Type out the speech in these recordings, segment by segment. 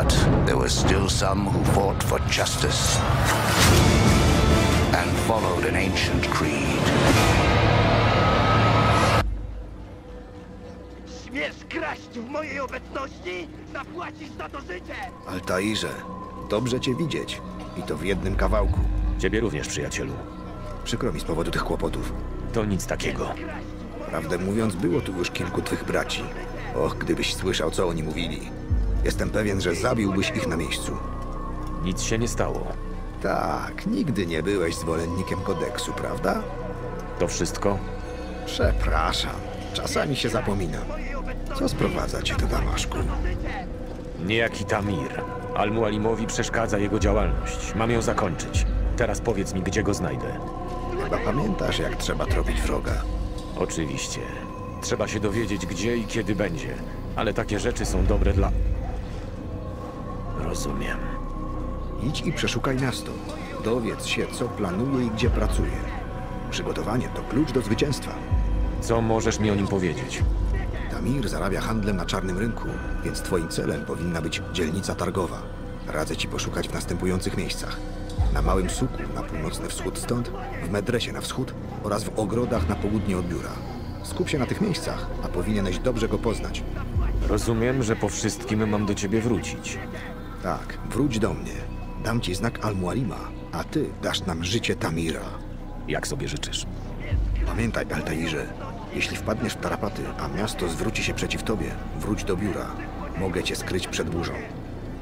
But there were still some who fought for justice and followed an ancient creed. Śmiesz kraść w mojej obecności? Zapłacisz za to życie! Altairze, dobrze cię widzieć. I to w jednym kawałku. Ciebie również, przyjacielu. Przykro mi z powodu tych kłopotów. To nic takiego. Prawdę mówiąc, było tu już kilku twych braci. Och, gdybyś słyszał, co oni mówili. Jestem pewien, że zabiłbyś ich na miejscu. Nic się nie stało. Tak, nigdy nie byłeś zwolennikiem kodeksu, prawda? To wszystko? Przepraszam, czasami się zapominam. Co sprowadza cię do Damaszku? Niejaki Tamir. Al-Mualimowi przeszkadza jego działalność. Mam ją zakończyć. Teraz powiedz mi, gdzie go znajdę. Chyba pamiętasz, jak trzeba tropić wroga. Oczywiście. Trzeba się dowiedzieć, gdzie i kiedy będzie. Ale takie rzeczy są dobre dla... Rozumiem. Idź i przeszukaj miasto. Dowiedz się, co planuje i gdzie pracuje. Przygotowanie to klucz do zwycięstwa. Co możesz mi o nim powiedzieć? Tamir zarabia handlem na czarnym rynku, więc twoim celem powinna być dzielnica targowa. Radzę ci poszukać w następujących miejscach. Na Małym Suku na północny wschód stąd, w Medresie na wschód oraz w ogrodach na południe od biura. Skup się na tych miejscach, a powinieneś dobrze go poznać. Rozumiem, że po wszystkim mam do ciebie wrócić. Tak, wróć do mnie. Dam ci znak Al-Mualima, a ty dasz nam życie Tamira. Jak sobie życzysz. Pamiętaj, Altairze, jeśli wpadniesz w tarapaty, a miasto zwróci się przeciw tobie, wróć do biura. Mogę cię skryć przed burzą.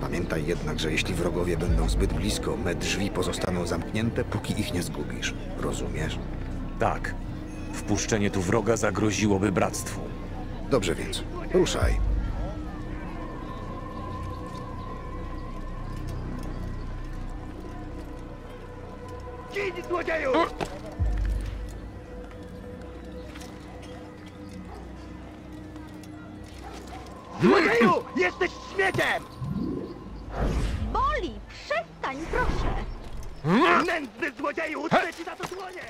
Pamiętaj jednak, że jeśli wrogowie będą zbyt blisko, me drzwi pozostaną zamknięte, póki ich nie zgubisz. Rozumiesz? Tak. Wpuszczenie tu wroga zagroziłoby bractwu. Dobrze więc, ruszaj. Jesteś śmieciem! Boli! Przestań, proszę! Nędzny złodzieju! Utnę ci za to dłonie!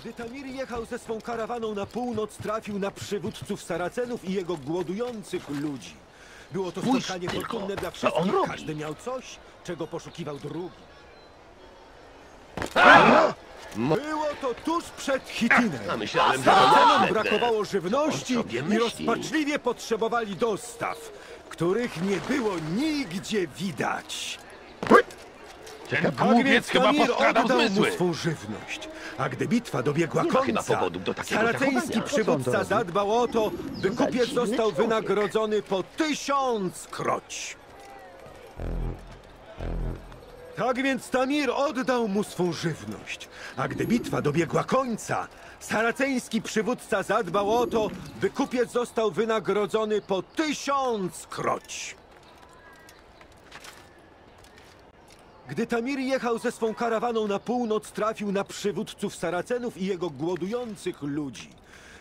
Gdy Tamir jechał ze swą karawaną na północ, trafił na przywódców Saracenów i jego głodujących ludzi. Było to Spójrz spotkanie tylko, fortunne dla co on wszystkich. robi. Każdy miał coś, czego poszukiwał drugi. Było to tuż przed Hitinem. A myślałem, że brakowało żywności i rozpaczliwie potrzebowali dostaw, których nie było nigdzie widać. Ten głupiec chyba postradał oddał mu swą żywność. A gdy bitwa dobiegła Nie końca, do saraceński przywódca zadbał o to, by kupiec został wynagrodzony po tysiąc kroć. Tak więc Tamir oddał mu swą żywność. A gdy bitwa dobiegła końca, saraceński przywódca zadbał o to, by kupiec został wynagrodzony po tysiąc kroć. Gdy Tamir jechał ze swą karawaną na północ, trafił na przywódców Saracenów i jego głodujących ludzi.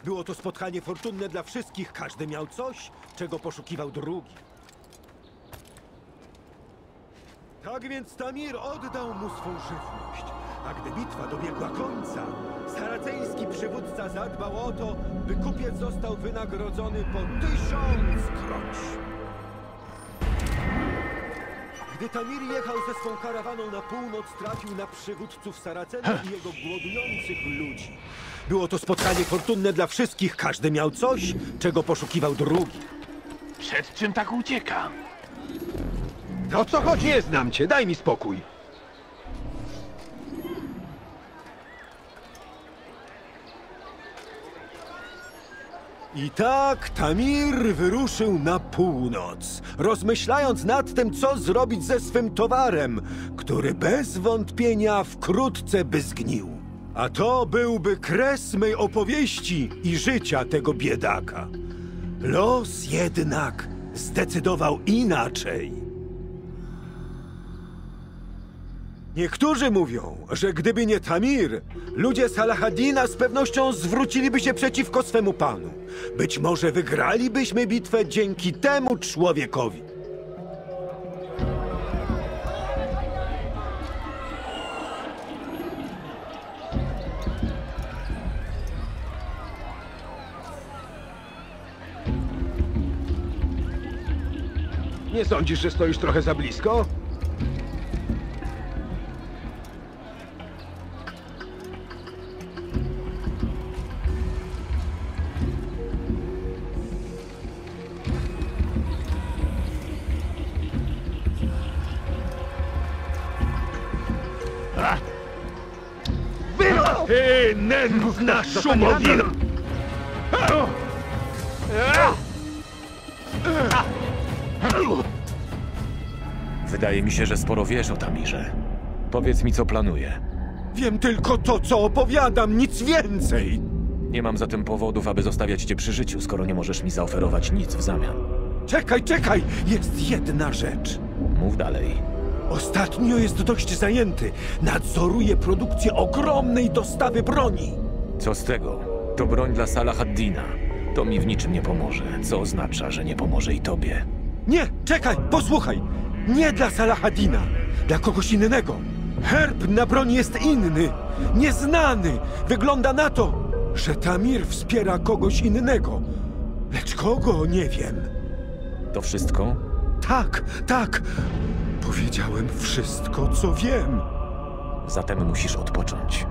Było to spotkanie fortunne dla wszystkich, każdy miał coś, czego poszukiwał drugi. Tak więc Tamir oddał mu swą żywność. A gdy bitwa dobiegła końca, saraceński przywódca zadbał o to, by kupiec został wynagrodzony po tysiąc kroć. Gdy Tamir jechał ze swą karawaną na północ, trafił na przywódców Saracenów i jego głodujących ludzi. Było to spotkanie fortunne dla wszystkich, każdy miał coś, czego poszukiwał drugi. Przed czym tak ucieka? O co chodzi? Nie znam cię, daj mi spokój. I tak Tamir wyruszył na północ, rozmyślając nad tym, co zrobić ze swym towarem, który bez wątpienia wkrótce by zgnił. A to byłby kres mej opowieści i życia tego biedaka. Los jednak zdecydował inaczej. Niektórzy mówią, że gdyby nie Tamir, ludzie Salahadina z pewnością zwróciliby się przeciwko swemu panu. Być może wygralibyśmy bitwę dzięki temu człowiekowi. Nie sądzisz, że stoisz trochę za blisko? Ty nędzna szumowina! Wydaje mi się, że sporo wiesz o Tamirze. Powiedz mi, co planuje. Wiem tylko to, co opowiadam, nic więcej. Nie mam zatem powodów, aby zostawiać cię przy życiu, skoro nie możesz mi zaoferować nic w zamian. Czekaj, czekaj! Jest jedna rzecz. Mów dalej. Ostatnio jest dość zajęty. Nadzoruje produkcję ogromnej dostawy broni. Co z tego? To broń dla Salahaddina. To mi w niczym nie pomoże, co oznacza, że nie pomoże i tobie. Nie, czekaj, posłuchaj. Nie dla Salahadina, dla kogoś innego. Herb na broni jest inny, nieznany. Wygląda na to, że Tamir wspiera kogoś innego. Lecz kogo, nie wiem. To wszystko? Tak, tak. Powiedziałem wszystko, co wiem. Zatem musisz odpocząć.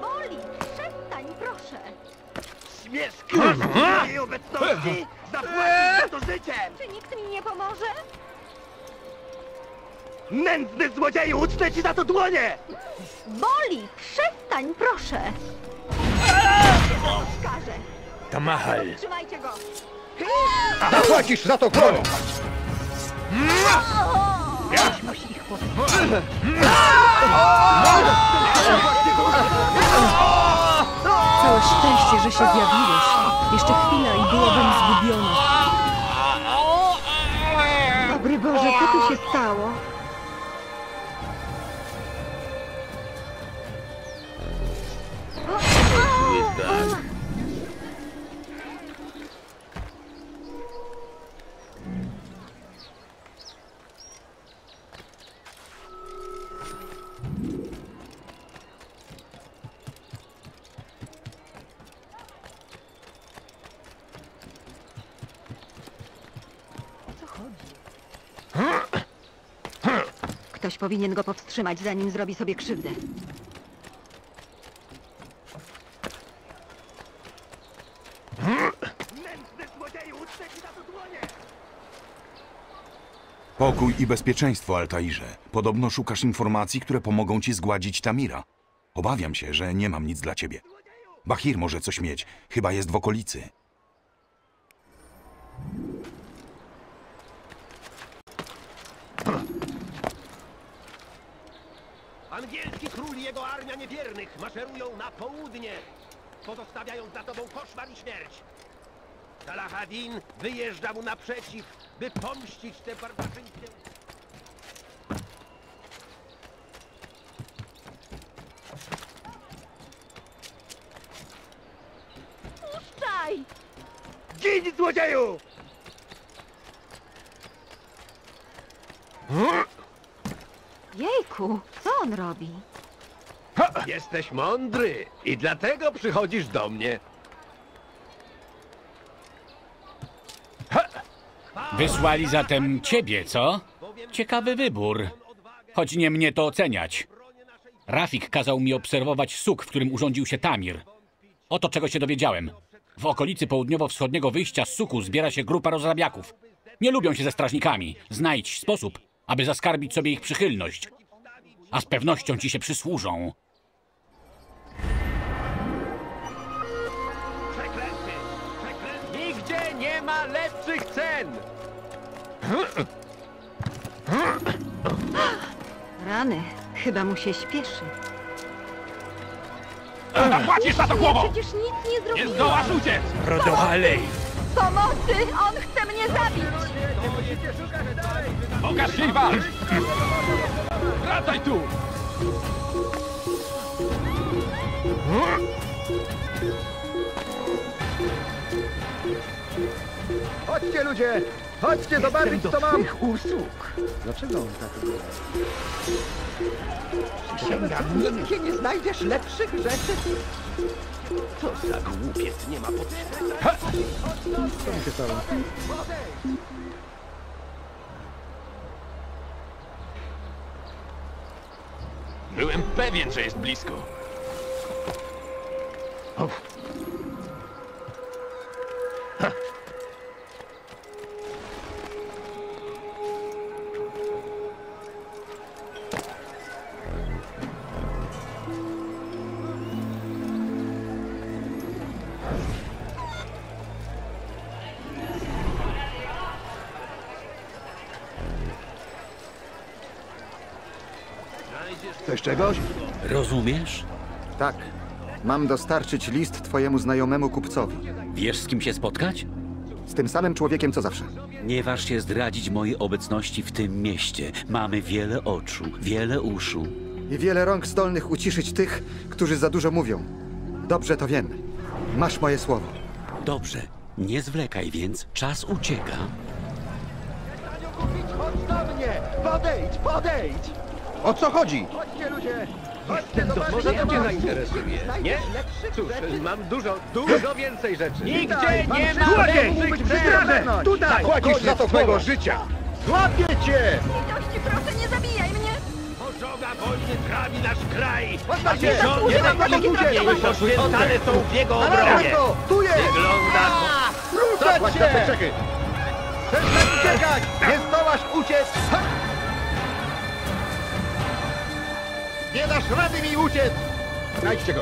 Boli, przestań, proszę. Śmiesz kraść w mojej obecności? Zapłacisz za to życiem! Czy nikt mi nie pomoże? Nędzny złodzieju, ucztę ci za to dłonie! Boli, przestań, proszę. Skażę. Tamahal! Trzymajcie go. Zapłacisz za to! Ktoś musi ich powstrzymać. Całe szczęście, że się zjawiłeś. Jeszcze chwila i byłabym zgubiona. Dobry Boże, co tu się stało? Ktoś powinien go powstrzymać, zanim zrobi sobie krzywdę. Nędzny złodzieju, ucztę ci za to dłonie! Pokój i bezpieczeństwo, Altairze. Podobno szukasz informacji, które pomogą ci zgładzić Tamira. Obawiam się, że nie mam nic dla ciebie. Bahir może coś mieć. Chyba jest w okolicy. Angielski król i jego armia niewiernych maszerują na południe, pozostawiając za tobą koszmar i śmierć. Salahadin wyjeżdża mu naprzeciw, by pomścić te barbarzyńskie... Puszczaj! Gin, złodzieju! Jejku, co on robi? Jesteś mądry i dlatego przychodzisz do mnie. Wysłali zatem ciebie, co? Ciekawy wybór. Choć nie mnie to oceniać. Rafik kazał mi obserwować suk, w którym urządził się Tamir. Oto czego się dowiedziałem. W okolicy południowo-wschodniego wyjścia z suku zbiera się grupa rozrabiaków. Nie lubią się ze strażnikami. Znajdź sposób, aby zaskarbić sobie ich przychylność. A z pewnością ci się przysłużą. Rany, chyba mu się śpieszy. Zapłacisz za to głową! Przecież nic nie Nie zrobiłem. zdołasz uciec! Rodohalej! Pomocy! On chce mnie zabić! Pokaż się i walcz! Wracaj tu! Chodźcie ludzie! Chodźcie zobaczyć, co mam! usług. Dlaczego on tak? Przysięgam, nigdzie nie znajdziesz lepszych rzeczy. Co za głupiec, nie ma potrzeby. Co mi się stało? Byłem pewien, że jest blisko. Chcesz czegoś? Rozumiesz? Tak. Mam dostarczyć list twojemu znajomemu kupcowi. Wiesz, z kim się spotkać? Z tym samym człowiekiem, co zawsze. Nie waż się zdradzić mojej obecności w tym mieście. Mamy wiele oczu, wiele uszu. I wiele rąk zdolnych uciszyć tych, którzy za dużo mówią. Dobrze to wiem. Masz moje słowo. Dobrze, nie zwlekaj więc, czas ucieka. Chodź do mnie! Podejdź, podejdź! O co chodzi? Chodźcie ludzie! Chodźcie, zobaczcie, Może to cię zainteresuje, nie? Cóż, mam dużo, dużo więcej rzeczy. Nigdzie nie ma lepszych rzeczy! Tutaj! Kładzisz za to twojego życia! Złapię cię! Litości, proszę, nie zabijaj mnie! Pożoga wojny trawi nasz kraj! Się! Rząd Nie traktowania. poświęcane są w jego obronie! Tu jest! Wygląda to... Te czechy! Chcesz uciekać! Nie zdołasz uciec! Nie dasz rady mi uciec! Znajdźcie go!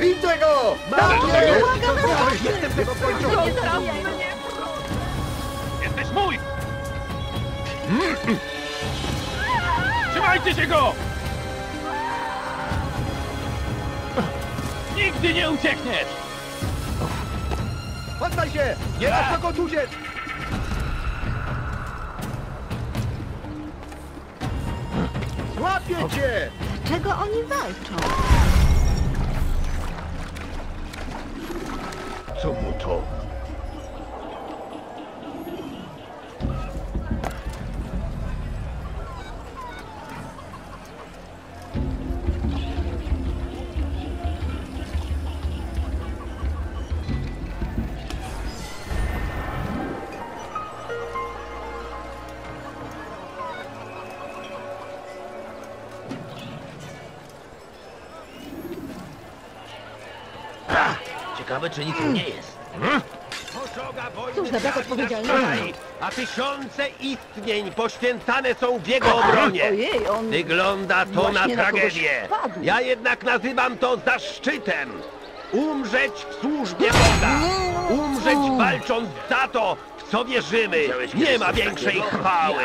Widzę go! Mam! Błagam, Jestem tego mnie! Jesteś mój! Trzymajcie się go! Nigdy nie uciekniesz! Poddaj się! Nie masz dokąd uciec! Złapię cię! Czego oni walczą? Ciekawe, czy nic nie jest. Cóż za brak odpowiedzialności. A tysiące istnień poświęcane są w jego obronie. Ojej, on... Wygląda to na na tragedię. wpadł. Ja jednak nazywam to zaszczytem. Umrzeć w służbie Boga. Umrzeć walcząc za to, w co wierzymy. Nie ma większej chwały.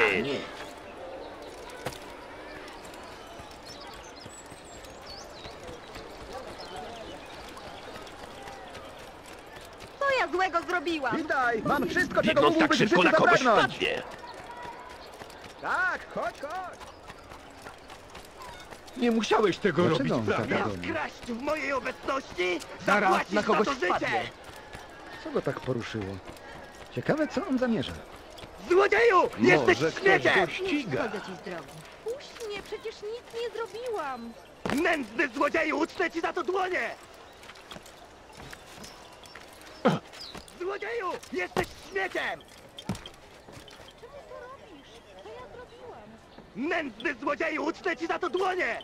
Złego zrobiłam? Witaj! Mam wszystko, czego Biegnąc tak mógłbyś w szybko życiu na kogoś zapragnąć! wpadnie. Tak, chodź, chodź! Nie musiałeś tego Dlaczego robić, tak prawda? robi? Kraść w mojej obecności? Zaraz Zapłacisz na kogoś za to życie! wpadnie. Co go tak poruszyło? Ciekawe, co on zamierza. Złodzieju! Jesteś ktoś śmieciem! go ściga. Ci z drogi. Puść mnie, przecież nic nie zrobiłam. Nędzny złodzieju! Ucznę ci za to dłonie! Złodzieju! Jesteś śmieciem! Czemu to robisz? Co ja zrobiłam? Nędzny złodzieju! Ucznę ci za to dłonie!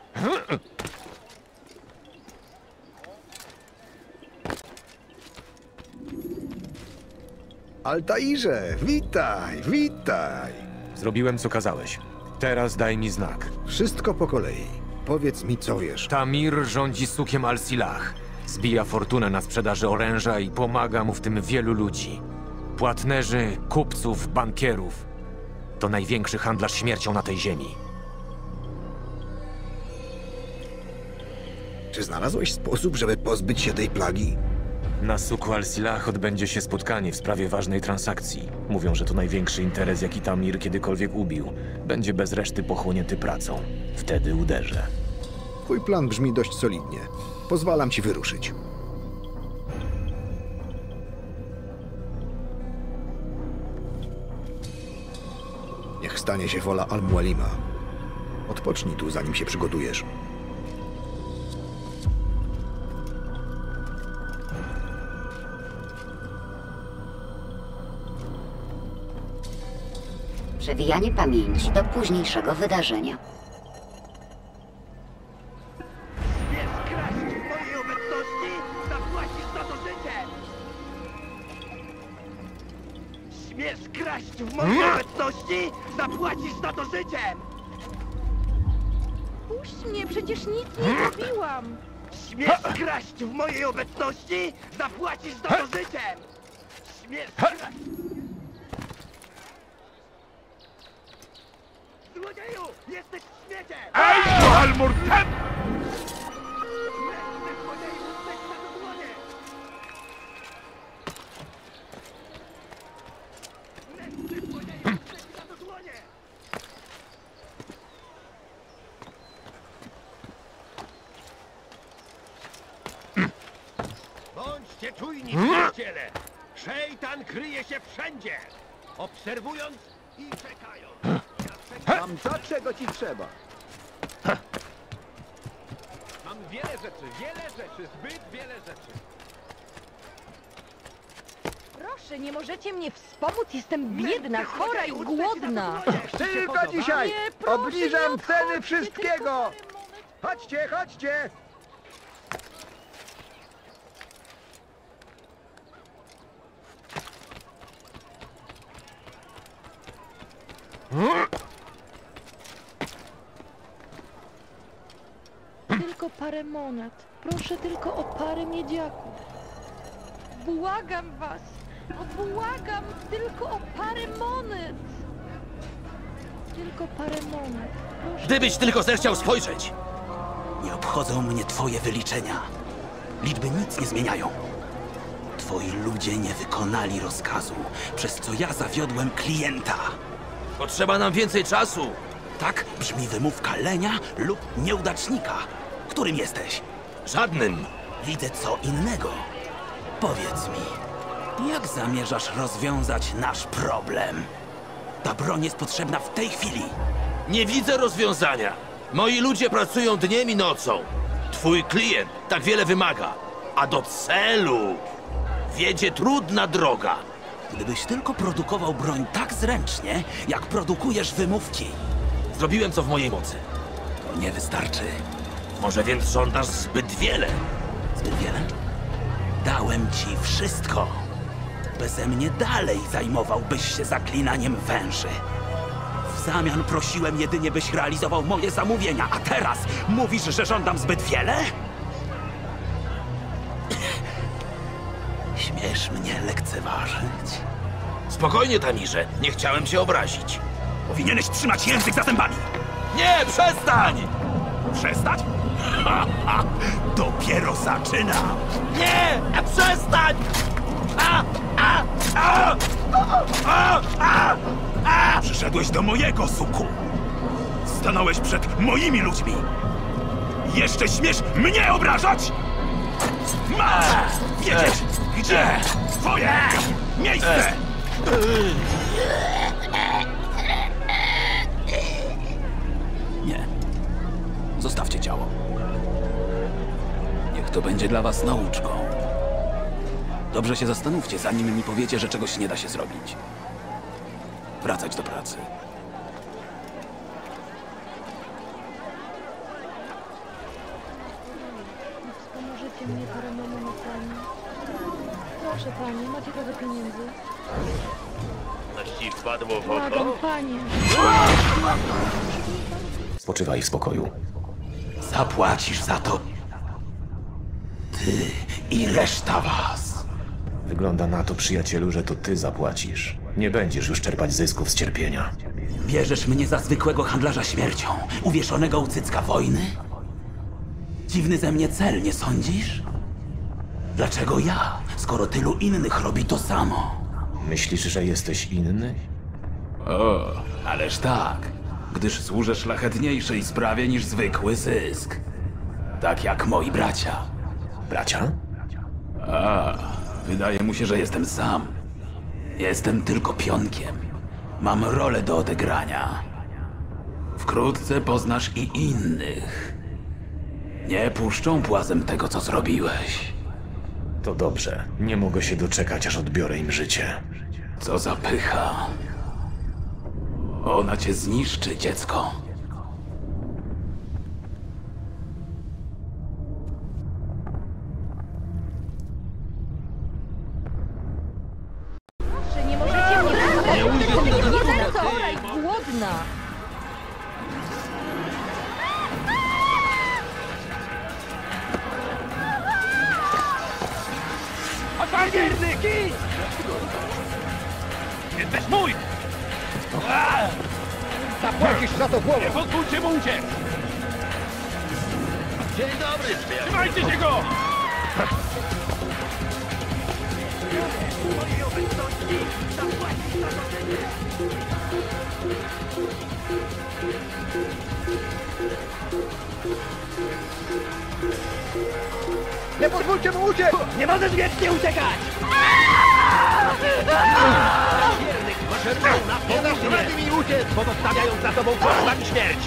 Altairze, witaj, witaj. Zrobiłem, co kazałeś. Teraz daj mi znak. Wszystko po kolei. Powiedz mi, co wiesz. Tamir rządzi sukiem Al-Silah. Zbija fortunę na sprzedaży oręża i pomaga mu w tym wielu ludzi. Płatnerzy, kupców, bankierów. To największy handlarz śmiercią na tej ziemi. Czy znalazłeś sposób, żeby pozbyć się tej plagi? Na suku Al-Silah odbędzie się spotkanie w sprawie ważnej transakcji. Mówią, że to największy interes, jaki Tamir kiedykolwiek ubił. Będzie bez reszty pochłonięty pracą. Wtedy uderzę. Twój plan brzmi dość solidnie. Pozwalam ci wyruszyć. stanie się wola Al-Mualima. Odpocznij tu, zanim się przygotujesz. Przewijanie pamięci do późniejszego wydarzenia. Życiem! Puść mnie, przecież nic nie zrobiłam! Śmiesz kraść w mojej obecności, zapłacisz za to życiem! Śmiesz kraść... Złodzieju! Jesteś śmieciem! Ej, to Almurtem! Ty złodzieju, jesteś na to dłonie! Ty złodzieju, jesteś na to dłonie! Bądźcie czujni, przyjaciele! Szejtan kryje się wszędzie! Obserwując i czekając. Mam to, czego ci trzeba. Mam wiele rzeczy, wiele rzeczy, zbyt wiele rzeczy. Proszę, nie możecie mnie wspomóc? Jestem biedna, chora i głodna! Tylko dzisiaj! Nie, proszę, Obniżam ceny odchodźcie, wszystkiego! Chodźcie, chodźcie! Tylko parę monet. Proszę tylko o parę miedziaków. Błagam was! O, błagam! Tylko o parę monet! Tylko parę monet. Proszę. Gdybyś tylko zechciał spojrzeć! Nie obchodzą mnie twoje wyliczenia. Liczby nic nie zmieniają. Twoi ludzie nie wykonali rozkazu, przez co ja zawiodłem klienta. Potrzeba nam więcej czasu. Tak brzmi wymówka lenia lub nieudacznika. Którym jesteś? Żadnym. Widzę co innego. Powiedz mi, jak zamierzasz rozwiązać nasz problem? Ta broń jest potrzebna w tej chwili. Nie widzę rozwiązania. Moi ludzie pracują dniem i nocą. Twój klient tak wiele wymaga, a do celu wiedzie trudna droga. Gdybyś tylko produkował broń tak zręcznie, jak produkujesz wymówki. Zrobiłem co w mojej mocy. To nie wystarczy. Może więc żądasz zbyt wiele. Zbyt wiele? Dałem ci wszystko. Beze mnie dalej zajmowałbyś się zaklinaniem węży. W zamian prosiłem jedynie, byś realizował moje zamówienia, a teraz mówisz, że żądam zbyt wiele? Śmiesz mnie lekceważyć? Spokojnie, Tamirze. Nie chciałem cię obrazić. Powinieneś trzymać język za zębami! Nie, przestań! Przestać? Dopiero zaczynam! Nie! Przestań! A! A! A! A! A! A! Przyszedłeś do mojego suku! Stanąłeś przed moimi ludźmi! Jeszcze śmiesz mnie obrażać? Masz wiedzieć, gdzie twoje miejsce! To będzie dla was nauczką. Dobrze się zastanówcie, zanim mi powiecie, że czegoś nie da się zrobić. Wracać do pracy. Wspomożecie mnie monetami? Proszę panie, macie trochę pieniędzy? Ci wpadło w Błagam, oko? panie! Spoczywaj w spokoju. Zapłacisz za to. Ty i reszta was. Wygląda na to, przyjacielu, że to ty zapłacisz. Nie będziesz już czerpać zysków z cierpienia. Bierzesz mnie za zwykłego handlarza śmiercią, uwieszonego u cycka wojny? Dziwny ze mnie cel, nie sądzisz? Dlaczego ja, skoro tylu innych robi to samo? Myślisz, że jesteś inny? O, ależ tak, gdyż służę szlachetniejszej sprawie niż zwykły zysk. Tak jak moi bracia. Bracia? A, wydaje mu się, że jestem sam. Jestem tylko pionkiem. Mam rolę do odegrania. Wkrótce poznasz i innych. Nie puszczą płazem tego, co zrobiłeś. To dobrze. Nie mogę się doczekać, aż odbiorę im życie. Co za pycha. Ona cię zniszczy, dziecko. Nie pozwólcie mu uciec! Nie możesz wiecznie uciekać! Wiernych maszerują na Nie dasz rady mi uciec, pozostawiając za sobą koszmar śmierć!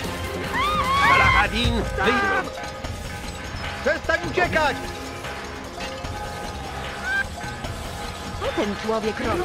Salahadin, wyjdą! Przestań uciekać! Co ten człowiek robi?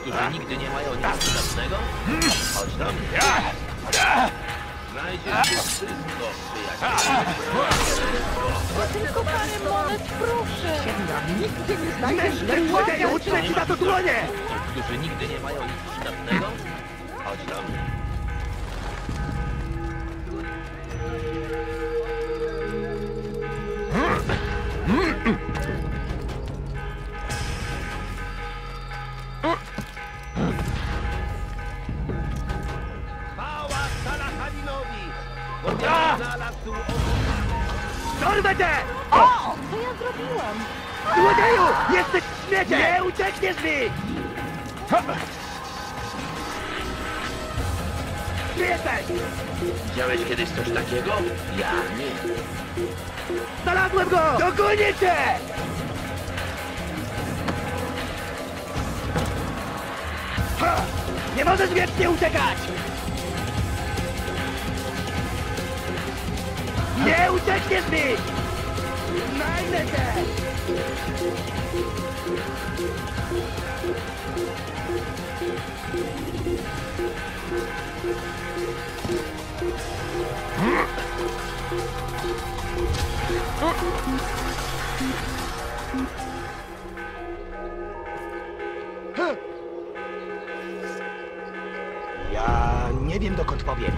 Którzy nigdy nie mają nic przydatnego? Chodź do mnie. Znajdziesz tu wszystko, przyjacielu. Tylko parę monet, proszę. Nigdy nie znajdziesz lepszego! Ucznę ci za to dłonie! Którzy nigdy nie mają nic przydatnego? Znalazł Dorwę cię! O! Co ja zrobiłam? Złodzieju! Jesteś śmieciem! Nie uciekniesz mi! Gdzie jesteś? Widziałeś kiedyś coś takiego? Ja nie. Znalazłem go! Dogonię cię! Ha! Nie możesz wiecznie uciekać! Nie uciekniesz mi! Znajdę cię! Ja nie wiem dokąd pobiegł.